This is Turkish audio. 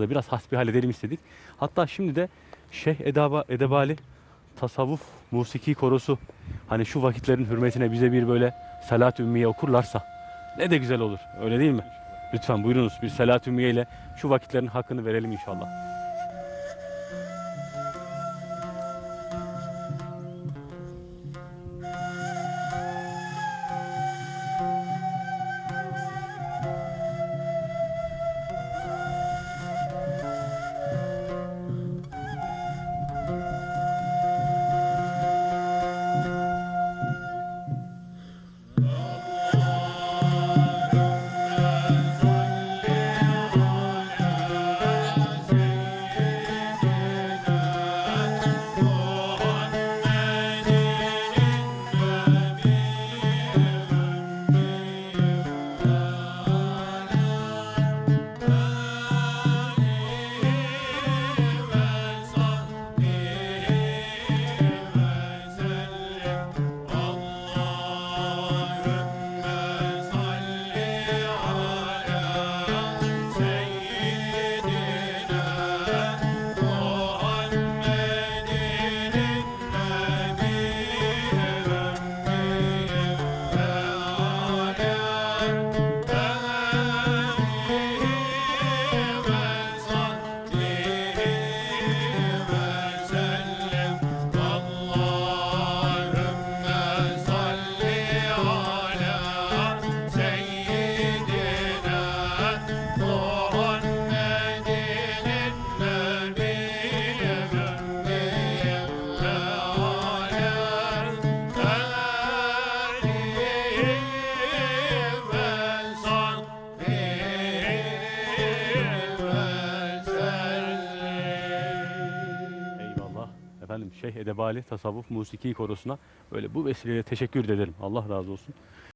da biraz hasbihal edelim istedik. Hatta şimdi de Şeyh Edaba, Edebali Tasavvuf Musiki Korosu hani şu vakitlerin hürmetine bize bir böyle salat ümmiye okurlarsa ne de güzel olur. Öyle değil mi? Lütfen buyurunuz bir salat ümmiye ile şu vakitlerin hakkını verelim inşallah. Şeyh Edebali Tasavvuf Musiki Korosu'na böyle bu vesileyle teşekkür ederim. Allah razı olsun.